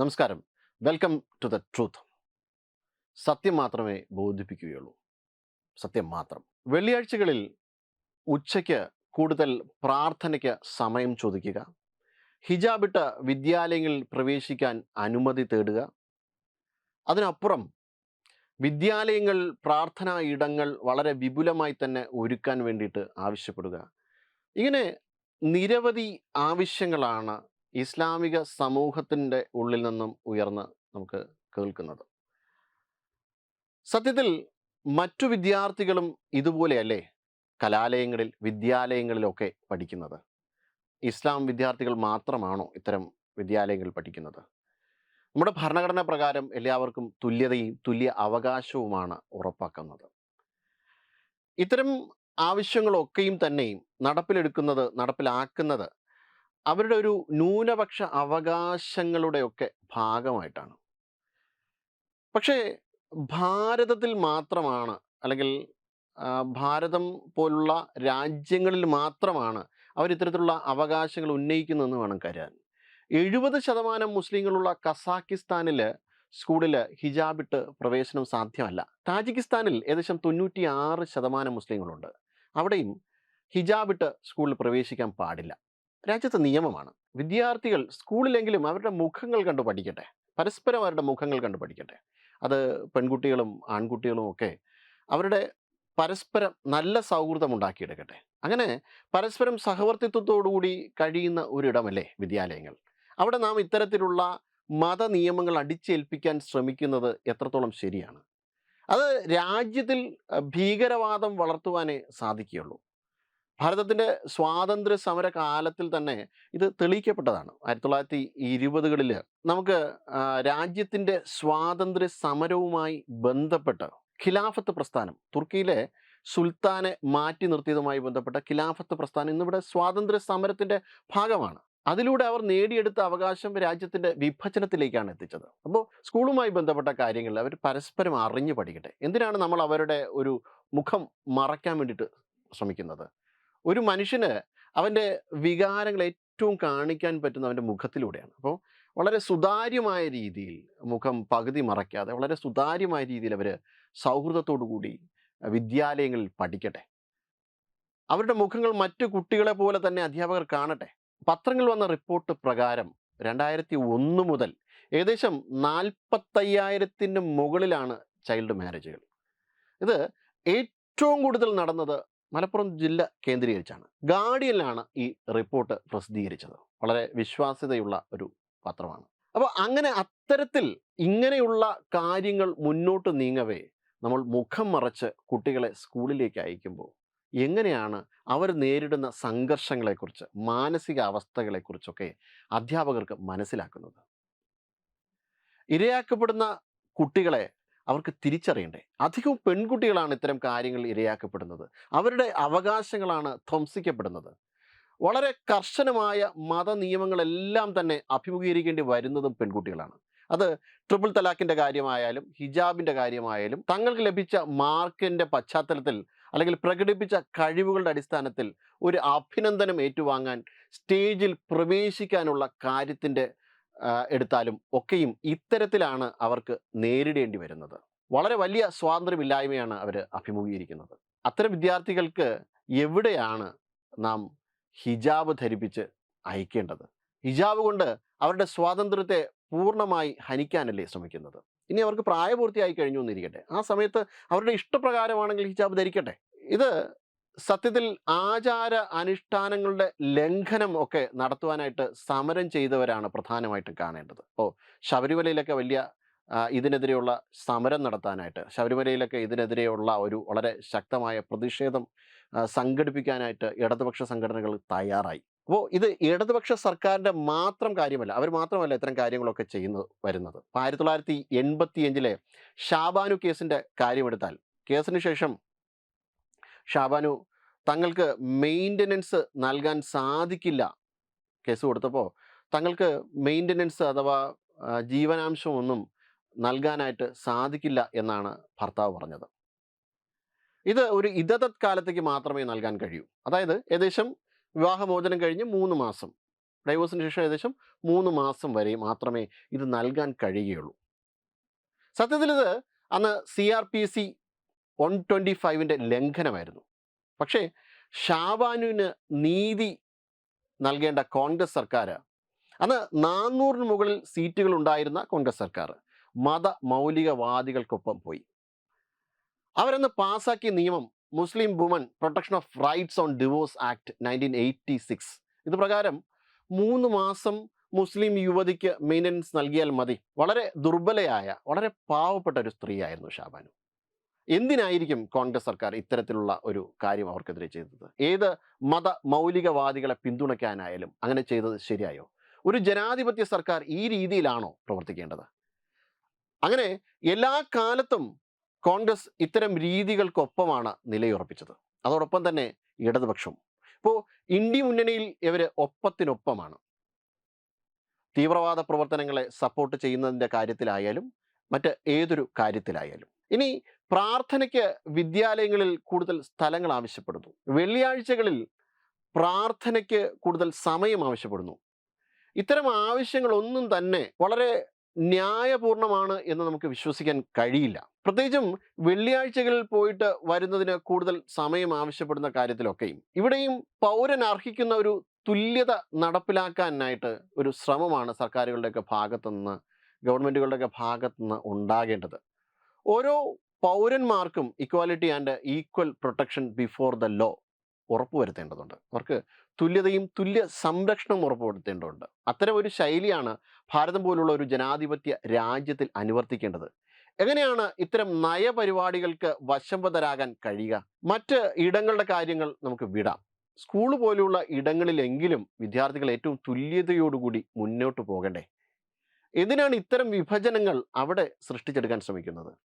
നമസ്കാരം. Welcome to the truth. സത്യം മാത്രമേ ബോധിപ്പിക്കുകയുള്ളൂ. സത്യം മാത്രം. വെള്ളിയാഴ്ചകളിൽ ഉച്ചയ്ക്ക് കൂടുതൽ പ്രാർത്ഥനയ്ക്ക് സമയം ചോദിക്കുക. ഹിജാബിട്ട വിദ്യാലയങ്ങളിൽ പ്രവേശിക്കാൻ അനുമതി തേടുക. അതിനപ്പുറം വിദ്യാലയങ്ങൾ പ്രാർത്ഥനാ ഇടങ്ങൾ വളരെ വിപുലമായി തന്നെ ഒരുക്കാൻ വേണ്ടിയിട്ട് ആവശ്യപ്പെടുക. ഇങ്ങനെ നിരവധി ആവശ്യങ്ങളാണ് ഇസ്ലാമിക സമൂഹത്തിന്റെ ഉള്ളിൽ നിന്നും ഉയർന്ന് നമുക്ക് കേൾക്കുന്നത്. സത്യത്തിൽ മറ്റു വിദ്യാർത്ഥികളും ഇതുപോലെയല്ലേ കലാലയങ്ങളിൽ വിദ്യാലയങ്ങളിലൊക്കെ പഠിക്കുന്നത്? ഇസ്ലാം വിദ്യാർത്ഥികൾ മാത്രമാണോ ഇത്തരം വിദ്യാലയങ്ങളിൽ പഠിക്കുന്നത്? നമ്മുടെ ഭരണഘടന പ്രകാരം എല്ലാവർക്കും തുല്യതയും തുല്യ അവകാശവുമാണ് ഉറപ്പാക്കുന്നത്. ഇത്തരം ആവശ്യങ്ങളൊക്കെയും തന്നെയും നടപ്പിലെടുക്കുന്നത് നടപ്പിലാക്കുന്നത് അവരുടെ ഒരു ന്യൂനപക്ഷ അവകാശങ്ങളുടെയൊക്കെ ഭാഗമായിട്ടാണ്. പക്ഷേ ഭാരതത്തിൽ മാത്രമാണ് അല്ലെങ്കിൽ ഭാരതം പോലുള്ള രാജ്യങ്ങളിൽ മാത്രമാണ് അവർ ഇത്തരത്തിലുള്ള അവകാശങ്ങൾ ഉന്നയിക്കുന്നതെന്ന് വേണം കരുതാൻ. എഴുപത് ശതമാനം മുസ്ലിങ്ങളുള്ള കസാക്കിസ്ഥാനിൽ സ്കൂളിൽ ഹിജാബിട്ട് പ്രവേശനം സാധ്യമല്ല. താജിക്കിസ്ഥാനിൽ ഏകദേശം തൊണ്ണൂറ്റി ശതമാനം മുസ്ലിങ്ങളുണ്ട്. അവിടെയും ഹിജാബിട്ട് സ്കൂളിൽ പ്രവേശിക്കാൻ പാടില്ല. രാജ്യത്തെ നിയമമാണ്. വിദ്യാർത്ഥികൾ സ്കൂളിലെങ്കിലും അവരുടെ മുഖങ്ങൾ കണ്ടു പഠിക്കട്ടെ. പരസ്പരം അവരുടെ മുഖങ്ങൾ കണ്ടു പഠിക്കട്ടെ. അത് പെൺകുട്ടികളും ആൺകുട്ടികളും ഒക്കെ അവരുടെ പരസ്പരം നല്ല സൗഹൃദം ഉണ്ടാക്കിയെടുക്കട്ടെ. അങ്ങനെ പരസ്പരം സഹവർത്തിത്വത്തോടുകൂടി കഴിയുന്ന ഒരിടമല്ലേ വിദ്യാലയങ്ങൾ? അവിടെ നാം ഇത്തരത്തിലുള്ള മത നിയമങ്ങൾ അടിച്ചേൽപ്പിക്കാൻ ശ്രമിക്കുന്നത് എത്രത്തോളം ശരിയാണ്? അത് രാജ്യത്തിൽ ഭീകരവാദം വളർത്തുവാനേ സാധിക്കുകയുള്ളൂ. ഭാരതത്തിന്റെ സ്വാതന്ത്ര്യ സമര കാലത്തിൽ തന്നെ ഇത് തെളിയിക്കപ്പെട്ടതാണ്. ആയിരത്തി തൊള്ളായിരത്തി ഇരുപതുകളിൽ നമുക്ക് രാജ്യത്തിന്റെ സ്വാതന്ത്ര്യ സമരവുമായി ബന്ധപ്പെട്ട് ഖിലാഫത്ത് പ്രസ്ഥാനം തുർക്കിയിലെ സുൽത്താനെ മാറ്റി നിർത്തിയതുമായി ബന്ധപ്പെട്ട ഖിലാഫത്ത് പ്രസ്ഥാനം ഇന്നിവിടെ സ്വാതന്ത്ര്യ സമരത്തിന്റെ ഭാഗമാണ്. അതിലൂടെ അവർ നേടിയെടുത്ത അവകാശം രാജ്യത്തിന്റെ വിഭജനത്തിലേക്കാണ് എത്തിച്ചത്. അപ്പോൾ സ്കൂളുമായി ബന്ധപ്പെട്ട കാര്യങ്ങളിൽ അവർ പരസ്പരം അറിഞ്ഞു പഠിക്കട്ടെ. എന്തിനാണ് നമ്മൾ അവരുടെ ഒരു മുഖം മറയ്ക്കാൻ വേണ്ടിയിട്ട് ശ്രമിക്കുന്നത്? ഒരു മനുഷ്യന് അവന്റെ വികാരങ്ങൾ ഏറ്റവും കാണിക്കാൻ പറ്റുന്ന അവന്റെ മുഖത്തിലൂടെയാണ്. അപ്പോൾ വളരെ സുതാര്യമായ രീതിയിൽ മുഖം പകുതി മറയ്ക്കാതെ വളരെ സുതാര്യമായ രീതിയിൽ അവർ സൗഹൃദത്തോടു കൂടി വിദ്യാലയങ്ങളിൽ പഠിക്കട്ടെ. അവരുടെ മുഖങ്ങൾ മറ്റു കുട്ടികളെ പോലെ തന്നെ അധ്യാപകർ കാണട്ടെ. പത്രങ്ങൾ വന്ന റിപ്പോർട്ട് പ്രകാരം രണ്ടായിരത്തി ഒന്ന് മുതൽ ഏകദേശം നാൽപ്പത്തയ്യായിരത്തിന് മുകളിലാണ് ചൈൽഡ് മാരേജുകൾ. ഇത് ഏറ്റവും കൂടുതൽ നടന്നത് മലപ്പുറം ജില്ല കേന്ദ്രീകരിച്ചാണ്. ഗാർഡിയനിലാണ് ഈ റിപ്പോർട്ട് പ്രസിദ്ധീകരിച്ചത്. വളരെ വിശ്വാസ്യതയുള്ള ഒരു പത്രമാണ്. അപ്പോൾ അങ്ങനെ അത്തരത്തിൽ ഇങ്ങനെയുള്ള കാര്യങ്ങൾ മുന്നോട്ട് നീങ്ങവേ നമ്മൾ മുഖം മറച്ച് കുട്ടികളെ സ്കൂളിലേക്ക് അയക്കുമ്പോൾ എങ്ങനെയാണ് അവർ നേരിടുന്ന സംഘർഷങ്ങളെക്കുറിച്ച് മാനസിക അവസ്ഥകളെക്കുറിച്ചൊക്കെ അധ്യാപകർക്ക് മനസ്സിലാക്കുന്നത്? ഇരയാക്കപ്പെടുന്ന കുട്ടികളെ അവർക്ക് തിരിച്ചറിയണ്ടേ? അധികവും പെൺകുട്ടികളാണ് ഇത്തരം കാര്യങ്ങൾ ഇരയാക്കപ്പെടുന്നത്. അവരുടെ അവകാശങ്ങളാണ് ധ്വംസിക്കപ്പെടുന്നത്. വളരെ കർശനമായ മത നിയമങ്ങളെല്ലാം തന്നെ അഭിമുഖീകരിക്കേണ്ടി വരുന്നതും പെൺകുട്ടികളാണ്. അത് ട്രിപ്പിൾ തലാഖിന്റെ കാര്യമായാലും ഹിജാബിന്റെ കാര്യമായാലും തങ്ങൾക്ക് ലഭിച്ച മാർക്കിന്റെ പശ്ചാത്തലത്തിൽ അല്ലെങ്കിൽ പ്രകടിപ്പിച്ച കഴിവുകളുടെ അടിസ്ഥാനത്തിൽ ഒരു അഭിനന്ദനം ഏറ്റുവാങ്ങാൻ സ്റ്റേജിൽ പ്രവേശിക്കാനുള്ള കാര്യത്തിന്റെ എടുത്താലും ഒക്കെയും ഇത്തരത്തിലാണ് അവർക്ക് നേരിടേണ്ടി വരുന്നത്. വളരെ വലിയ സ്വാതന്ത്ര്യമില്ലായ്മയാണ് അവർ അഭിമുഖീകരിക്കുന്നത്. അത്തരം വിദ്യാർത്ഥികൾക്ക് എവിടെയാണ് നാം ഹിജാബ് ധരിപ്പിച്ച് അയക്കേണ്ടത്? ഹിജാബ് കൊണ്ട് അവരുടെ സ്വാതന്ത്ര്യത്തെ പൂർണമായി ഹനിക്കാനല്ലേ ശ്രമിക്കുന്നത്? ഇനി അവർക്ക് പ്രായപൂർത്തിയായി കഴിഞ്ഞു എന്നിരിക്കട്ടെ. ആ സമയത്ത് അവരുടെ ഇഷ്ടപ്രകാരമാണെങ്കിൽ ഹിജാബ് ധരിക്കട്ടെ. ഇത് സത്യത്തിൽ ആചാര അനുഷ്ഠാനങ്ങളുടെ ലംഘനം ഒക്കെ നടത്തുവാനായിട്ട് സമരം ചെയ്തവരാണ് പ്രധാനമായിട്ടും കാണേണ്ടത്. ഓ ശബരിമലയിലൊക്കെ വലിയ ഇതിനെതിരെയുള്ള സമരം നടത്താനായിട്ട് ശബരിമലയിലൊക്കെ ഇതിനെതിരെയുള്ള ഒരു വളരെ ശക്തമായ പ്രതിഷേധം സംഘടിപ്പിക്കാനായിട്ട് ഇടതുപക്ഷ സംഘടനകൾ തയ്യാറായി. അപ്പോൾ ഇത് ഇടതുപക്ഷ സർക്കാരിന്റെ മാത്രം കാര്യമല്ല അവർ മാത്രമല്ല ഇത്തരം കാര്യങ്ങളൊക്കെ ചെയ്യുന്നത് വരുന്നത്. അപ്പോൾ ആയിരത്തി തൊള്ളായിരത്തി എൺപത്തി അഞ്ചിലെ ഷാബാനു കേസിന്റെ കാര്യമെടുത്താൽ കേസിന് ശേഷം ഷാബാനു തങ്ങൾക്ക് മെയിന്റനൻസ് നൽകാൻ സാധിക്കില്ല. കേസ് കൊടുത്തപ്പോൾ തങ്ങൾക്ക് മെയിന്റനൻസ് അഥവാ ജീവനാംശം ജീവനാംശമൊന്നും നൽകാനായിട്ട് സാധിക്കില്ല എന്നാണ് ഭർത്താവ് പറഞ്ഞത്. ഇത് ഒരു ഇതത് കാലത്തേക്ക് മാത്രമേ നൽകാൻ കഴിയൂ. അതായത് ഏകദേശം വിവാഹമോചനം കഴിഞ്ഞ് മൂന്ന് മാസം. ഡൈവോഴ്സിന് ശേഷം ഏകദേശം മൂന്ന് മാസം വരെ മാത്രമേ ഇത് നൽകാൻ കഴിയുകയുള്ളൂ. സത്യത്തിൽ ഇത് അന്ന് C R P C one twenty ഫൈവിന്റെ ലംഘനമായിരുന്നു. പക്ഷേ ഷാബാനുവിന് നീതി നൽകേണ്ട കോൺഗ്രസ് സർക്കാർ അന്ന് നാനൂറിന് മുകളിൽ സീറ്റുകൾ ഉണ്ടായിരുന്ന കോൺഗ്രസ് സർക്കാർ മത മൗലികവാദികൾക്കൊപ്പം പോയി. അവരന്ന് പാസാക്കിയ നിയമം Muslim woman protection of rights on divorce act nineteen eighty six. ഇത് പ്രകാരം മൂന്ന് മാസം മുസ്ലിം യുവതിക്ക് മെയിന്റനൻസ് നൽകിയാൽ മതി. വളരെ ദുർബലയായ വളരെ പാവപ്പെട്ട ഒരു സ്ത്രീയായിരുന്നു ഷാബാനു എന്തിനായിരിക്കും കോൺഗ്രസ് സർക്കാർ ഇത്തരത്തിലുള്ള ഒരു കാര്യം അവർക്കെതിരെ ചെയ്തത്? ഏത് മത മൗലികവാദികളെ പിന്തുണയ്ക്കാനായാലും അങ്ങനെ ചെയ്തത് ശരിയായോ? ഒരു ജനാധിപത്യ സർക്കാർ ഈ രീതിയിലാണോ പ്രവർത്തിക്കേണ്ടത്? അങ്ങനെ എല്ലാ കാലത്തും കോൺഗ്രസ് ഇത്തരം രീതികൾക്കൊപ്പമാണ് നിലയുറപ്പിച്ചത്. അതോടൊപ്പം തന്നെ ഇടതുപക്ഷം ഇപ്പോൾ ഇന്ത്യ മുന്നണിയിൽ ഇവർ ഒപ്പത്തിനൊപ്പമാണ്. തീവ്രവാദ പ്രവർത്തനങ്ങളെ സപ്പോർട്ട് ചെയ്യുന്നതിന്റെ കാര്യത്തിലായാലും മറ്റ് ഏതൊരു കാര്യത്തിലായാലും. ഇനി പ്രാർത്ഥനയ്ക്ക് വിദ്യാലയങ്ങളിൽ കൂടുതൽ സ്ഥലങ്ങൾ ആവശ്യപ്പെടുന്നു. വെള്ളിയാഴ്ചകളിൽ പ്രാർത്ഥനയ്ക്ക് കൂടുതൽ സമയം ആവശ്യപ്പെടുന്നു. ഇത്തരം ആവശ്യങ്ങളൊന്നും തന്നെ വളരെ ന്യായപൂർണമാണ് എന്ന് നമുക്ക് വിശ്വസിക്കാൻ കഴിയില്ല. പ്രത്യേകിച്ചും വെള്ളിയാഴ്ചകളിൽ പോയിട്ട് വരുന്നതിന് കൂടുതൽ സമയം ആവശ്യപ്പെടുന്ന കാര്യത്തിലൊക്കെയും ഇവിടെയും പൗരൻ അർഹിക്കുന്ന ഒരു തുല്യത നടപ്പിലാക്കാനായിട്ട് ഒരു ശ്രമമാണ് സർക്കാരുകളുടെയൊക്കെ ഭാഗത്തുനിന്ന് ഗവൺമെന്റുകളുടെയൊക്കെ ഭാഗത്തുനിന്ന് ഉണ്ടാകേണ്ടത്. ഓരോ പൗരന്മാർക്കും equality and equal protection before the law ഉറപ്പുവരുത്തേണ്ടതുണ്ട്. അവർക്ക് തുല്യതയും തുല്യ സംരക്ഷണവും ഉറപ്പുവരുത്തേണ്ടതുണ്ട്. അത്തരം ഒരു ശൈലിയാണ് ഭാരതം പോലുള്ള ഒരു ജനാധിപത്യ രാജ്യത്തിൽ അനുവർത്തിക്കേണ്ടത്. എങ്ങനെയാണ് ഇത്തരം നയപരിപാടികൾക്ക് വശംവതരാകാൻ കഴിയുക? മറ്റ് ഇടങ്ങളുടെ കാര്യങ്ങൾ നമുക്ക് വിടാം. സ്കൂൾ പോലുള്ള ഇടങ്ങളിലെങ്കിലും വിദ്യാർത്ഥികൾ ഏറ്റവും തുല്യതയോടുകൂടി മുന്നോട്ട് പോകണ്ടേ? എന്തിനാണ് ഇത്തരം വിഭജനങ്ങൾ അവിടെ സൃഷ്ടിച്ചെടുക്കാൻ ശ്രമിക്കുന്നത്?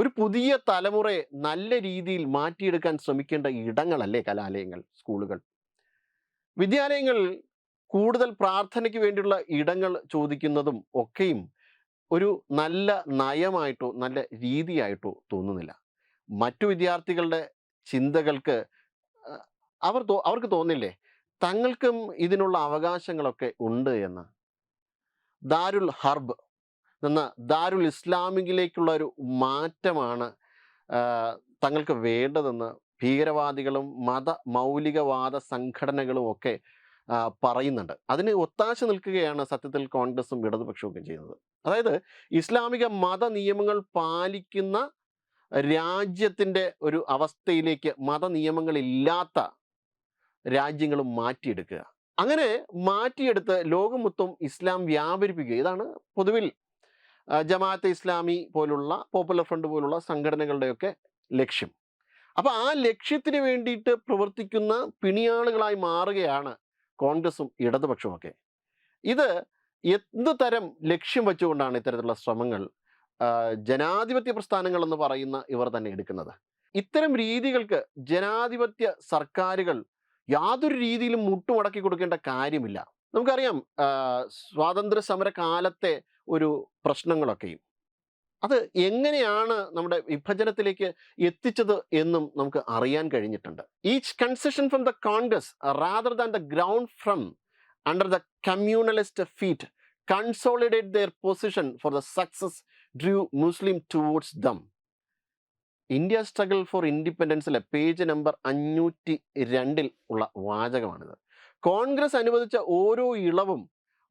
ഒരു പുതിയ തലമുറയെ നല്ല രീതിയിൽ മാറ്റിയെടുക്കാൻ ശ്രമിക്കേണ്ട ഇടങ്ങളല്ലേ കലാലയങ്ങൾ സ്കൂളുകൾ? വിദ്യാലയങ്ങൾ കൂടുതൽ പ്രാർത്ഥനയ്ക്ക് വേണ്ടിയുള്ള ഇടങ്ങൾ ചോദിക്കുന്നതും ഒക്കെയും ഒരു നല്ല നയമായിട്ടോ നല്ല രീതിയായിട്ടോ തോന്നുന്നില്ല. മറ്റു വിദ്യാർത്ഥികളുടെ ചിന്തകൾക്ക് അവർ അവർക്ക് തോന്നില്ലേ? തങ്ങൾക്കും ഇതിനുള്ള അവകാശങ്ങളൊക്കെ ഉണ്ട് എന്ന്. ദാരുൽ ഹർബ് എന്ന ദാരുൽ ഇസ്ലാമിക്കിലേക്കുള്ള ഒരു മാറ്റമാണ് തങ്ങൾക്ക് വേണ്ടതെന്ന് ഭീകരവാദികളും മത മൗലികവാദ സംഘടനകളും ഒക്കെ പറയുന്നുണ്ട്. അതിന് ഒത്താശ നിൽക്കുകയാണ് സത്യത്തിൽ കോൺഗ്രസും ഇടതുപക്ഷവും ചെയ്യുന്നത്. അതായത് ഇസ്ലാമിക മത നിയമങ്ങൾ പാലിക്കുന്ന രാജ്യത്തിന്റെ ഒരു അവസ്ഥയിലേക്ക് മത നിയമങ്ങളില്ലാത്ത രാജ്യങ്ങൾ മാറ്റിയെടുക്കുക. അങ്ങനെ മാറ്റിയെടുത്ത് ലോകം മൊത്തം ഇസ്ലാം വ്യാപരിപ്പിക്കുക. ഇതാണ് പൊതുവിൽ ജമാഅത്തെ ഇസ്ലാമി പോലുള്ള പോപ്പുലർ ഫ്രണ്ട് പോലുള്ള സംഘടനകളുടെയൊക്കെ ലക്ഷ്യം. അപ്പോൾ ആ ലക്ഷ്യത്തിന് വേണ്ടിയിട്ട് പ്രവർത്തിക്കുന്ന പിണിയാളുകളായി മാറുകയാണ് കോൺഗ്രസും ഇടതുപക്ഷമൊക്കെ ഇത് എന്ത് തരം ലക്ഷ്യം വെച്ചുകൊണ്ടാണ് ഇത്തരത്തിലുള്ള ശ്രമങ്ങൾ ജനാധിപത്യ പ്രസ്ഥാനങ്ങൾ എന്ന് പറയുന്ന ഇവർ തന്നെ എടുക്കുന്നത്? ഇത്തരം രീതികൾക്ക് ജനാധിപത്യ സർക്കാരുകൾ യാതൊരു രീതിയിലും മുട്ടുമടക്കി കൊടുക്കേണ്ട കാര്യമില്ല. നമുക്കറിയാം സ്വാതന്ത്ര്യ സമര കാലത്തെ ഒരു പ്രശ്നങ്ങളൊക്കെയും. അത് എങ്ങനെയാണ് നമ്മുടെ വിഭജനത്തിലേക്ക് എത്തിച്ചത് എന്നും നമുക്ക് അറിയാൻ കഴിഞ്ഞിട്ടുണ്ട്. Each concession from the Congress rather than the ground from under the communalist feet consolidate their position for the success drew Muslim towards them India struggle for ഇൻഡിപെൻഡൻസിലെ page number അഞ്ഞൂറ്റി രണ്ടിൽ ഉള്ള വാചകമാണിത്. കോൺഗ്രസ് അനുവദിച്ച ഓരോ ഇളവും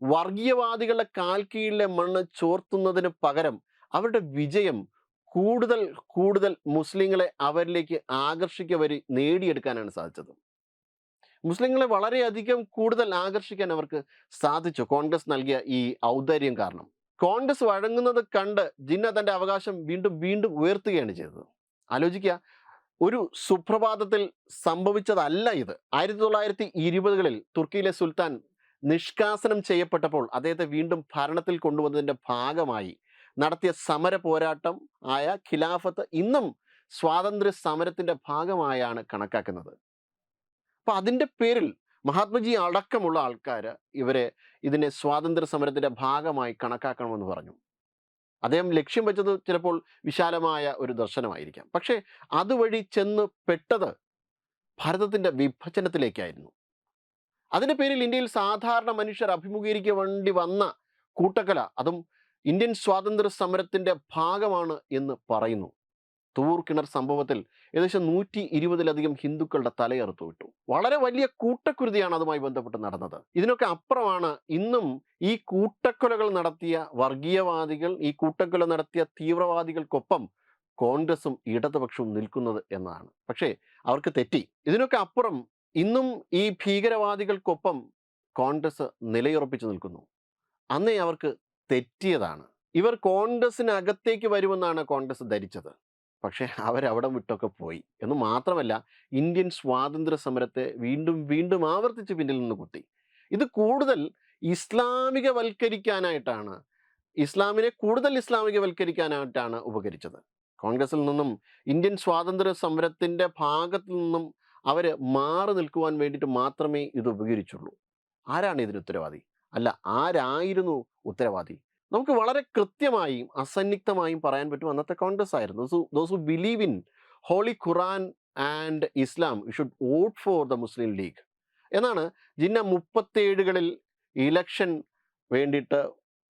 വർഗീയവാദികളുടെ കാൽ കീഴിലെ മണ്ണ് ചോർത്തുന്നതിന് പകരം അവരുടെ വിജയം കൂടുതൽ കൂടുതൽ മുസ്ലിങ്ങളെ അവരിലേക്ക് ആകർഷിക്കുക നേടിയെടുക്കാനാണ് സാധിച്ചത്. മുസ്ലിങ്ങളെ വളരെയധികം കൂടുതൽ ആകർഷിക്കാൻ അവർക്ക് സാധിച്ചു. കോൺഗ്രസ് നൽകിയ ഈ ഔദാര്യം കാരണം. കോൺഗ്രസ് വഴങ്ങുന്നത് കണ്ട് ജിന്ന തന്റെ അവകാശം വീണ്ടും വീണ്ടും ഉയർത്തുകയാണ് ചെയ്തത്. ആലോചിക്കുക ഒരു സുപ്രഭാതത്തിൽ സംഭവിച്ചതല്ല ഇത്. ആയിരത്തി തൊള്ളായിരത്തി ഇരുപതുകളിൽ തുർക്കിയിലെ സുൽത്താൻ നിഷ്കാസനം ചെയ്യപ്പെട്ടപ്പോൾ അദ്ദേഹത്തെ വീണ്ടും ഭരണത്തിൽ കൊണ്ടുവന്നതിന്റെ ഭാഗമായി നടത്തിയ സമര പോരാട്ടം ആയ ഖിലാഫത്ത് ഇന്നും സ്വാതന്ത്ര്യ സമരത്തിന്റെ ഭാഗമായാണ് കണക്കാക്കുന്നത്. അപ്പം അതിന്റെ പേരിൽ മഹാത്മജി അടക്കമുള്ള ആൾക്കാർ ഇവരെ ഇതിനെ സ്വാതന്ത്ര്യ സമരത്തിന്റെ ഭാഗമായി കണക്കാക്കണമെന്ന് പറഞ്ഞു. അദ്ദേഹം ലക്ഷ്യം വെച്ചത് ചിലപ്പോൾ വിശാലമായ ഒരു ദർശനമായിരിക്കാം. പക്ഷേ അതുവഴി ചെന്ന് പെട്ടത് ഭാരതത്തിന്റെ വിഭജനത്തിലേക്കായിരുന്നു. അതിന്റെ പേരിൽ ഇന്ത്യയിൽ സാധാരണ മനുഷ്യർ അഭിമുഖീകരിക്കാൻ വേണ്ടി വന്ന കൂട്ടക്കല അതും ഇന്ത്യൻ സ്വാതന്ത്ര്യ സമരത്തിന്റെ ഭാഗമാണ് എന്ന് പറയുന്നു. തൂർ കിണർ സംഭവത്തിൽ ഏകദേശം നൂറ്റി ഇരുപതിലധികം ഹിന്ദുക്കളുടെ തലയെറുത്തു വിട്ടു. വളരെ വലിയ കൂട്ടക്കുരുതിയാണ് അതുമായി ബന്ധപ്പെട്ട് നടന്നത്. ഇതിനൊക്കെ അപ്പുറമാണ് ഇന്നും ഈ കൂട്ടക്കൊലകൾ നടത്തിയ വർഗീയവാദികൾ ഈ കൂട്ടക്കൊല നടത്തിയ തീവ്രവാദികൾക്കൊപ്പം കോൺഗ്രസും ഇടതുപക്ഷവും നിൽക്കുന്നത് എന്നതാണ് പക്ഷേ അവർക്ക് തെറ്റി. ഇതിനൊക്കെ അപ്പുറം ഇന്നും ഈ ഭീകരവാദികൾക്കൊപ്പം കോൺഗ്രസ് നിലയുറപ്പിച്ചു നിൽക്കുന്നു. അന്നേ അവർക്ക് തെറ്റിയതാണ്. ഇവർ കോൺഗ്രസിനകത്തേക്ക് വരുമെന്നാണ് കോൺഗ്രസ് ധരിച്ചത്. പക്ഷേ അവരവിടം വിട്ടൊക്കെ പോയി. എന്ന് മാത്രമല്ല ഇന്ത്യൻ സ്വാതന്ത്ര്യ സമരത്തെ വീണ്ടും വീണ്ടും ആവർത്തിച്ച് പിന്നിൽ നിന്ന് കുത്തി ഇത് കൂടുതൽ ഇസ്ലാമികവൽക്കരിക്കാനായിട്ടാണ് ഇസ്ലാമിനെ കൂടുതൽ ഇസ്ലാമികവൽക്കരിക്കാനായിട്ടാണ് ഉപകരിച്ചത്. കോൺഗ്രസിൽ നിന്നും ഇന്ത്യൻ സ്വാതന്ത്ര്യ സമരത്തിന്റെ ഭാഗത്തു നിന്നും അവർ മാറി നിൽക്കുവാൻ വേണ്ടിയിട്ട് മാത്രമേ ഇത് ഉപകരിച്ചുള്ളൂ. ആരാണ് ഇതിന് ഉത്തരവാദി? അല്ല ആരായിരുന്നു ഉത്തരവാദി? നമുക്ക് വളരെ കൃത്യമായും അസന്നിഗ്ധമായും പറയാൻ പറ്റും അന്നത്തെ കോൺഗ്രസ് ആയിരുന്നു. Those believe in holy Quran and Islam you should vote for the Muslim League എന്നാണ് ജിന്ന മുപ്പത്തേഴുകളിൽ ഇലക്ഷൻ വേണ്ടിയിട്ട്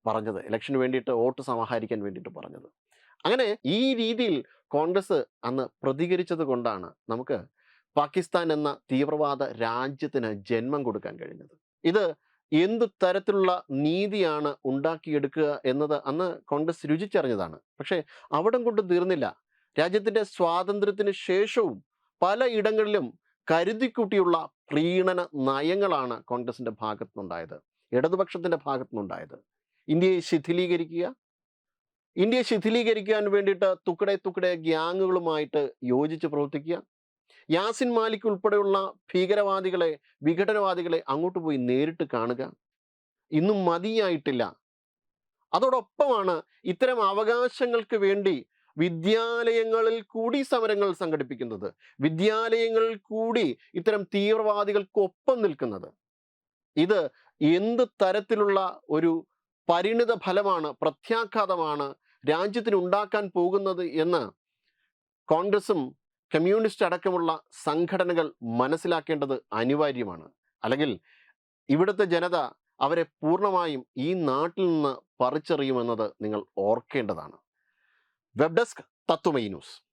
പറഞ്ഞത്. ഇലക്ഷന് വേണ്ടിയിട്ട് വോട്ട് സമാഹരിക്കാൻ വേണ്ടിയിട്ട് പറഞ്ഞത്. അങ്ങനെ ഈ രീതിയിൽ കോൺഗ്രസ് അന്ന് പ്രതികരിച്ചത് കൊണ്ടാണ് നമുക്ക് പാകിസ്ഥാൻ എന്ന തീവ്രവാദ രാജ്യത്തിന് ജന്മം കൊടുക്കാൻ കഴിഞ്ഞത്. ഇത് എന്തു തരത്തിലുള്ള നീതിയാണ് ഉണ്ടാക്കിയെടുക്കുക എന്നത് അന്ന് കോൺഗ്രസ് രുചിച്ചറിഞ്ഞതാണ്. പക്ഷേ അവിടം കൊണ്ട് തീർന്നില്ല. രാജ്യത്തിന്റെ സ്വാതന്ത്ര്യത്തിന് ശേഷവും പല ഇടങ്ങളിലും കരുതിക്കൂട്ടിയുള്ള പ്രീണന നയങ്ങളാണ് കോൺഗ്രസിന്റെ ഭാഗത്തുനിന്നുണ്ടായത്. ഇടതുപക്ഷത്തിന്റെ ഭാഗത്തുനിന്നുണ്ടായത്. ഇന്ത്യയെ ശിഥിലീകരിക്കുക ഇന്ത്യയെ ശിഥിലീകരിക്കാൻ വേണ്ടിയിട്ട് തുക്കടെ തുക്കടെ ഗ്യാങ്ങുകളുമായിട്ട് യോജിച്ച് പ്രവർത്തിക്കുക യാസിൻ മാലിക് ഉൾപ്പെടെയുള്ള ഭീകരവാദികളെ വിഘടനവാദികളെ അങ്ങോട്ട് പോയി നേരിട്ട് കാണുക. ഇന്നും മതിയായിട്ടില്ല. അതോടൊപ്പമാണ് ഇത്തരം അവകാശങ്ങൾക്ക് വേണ്ടി വിദ്യാലയങ്ങളിൽ കൂടി സമരങ്ങൾ സംഘടിപ്പിക്കുന്നത്. വിദ്യാലയങ്ങളിൽ കൂടി ഇത്തരം തീവ്രവാദികൾക്കൊപ്പം നിൽക്കുന്നത്. ഇത് എന്ത് തരത്തിലുള്ള ഒരു പരിണിത ഫലമാണ് പ്രത്യാഘാതമാണ് രാജ്യത്തിന് ഉണ്ടാക്കാൻ പോകുന്നത് എന്ന് കോൺഗ്രസും കമ്മ്യൂണിസ്റ്റ് അടക്കമുള്ള സംഘടനകൾ മനസ്സിലാക്കേണ്ടത് അനിവാര്യമാണ്. അല്ലെങ്കിൽ ഇവിടുത്തെ ജനത അവരെ പൂർണമായും ഈ നാട്ടിൽ നിന്ന് പറിച്ചെറിയുമെന്നത് നിങ്ങൾ ഓർക്കേണ്ടതാണ്. Web desk Tatwamayi news.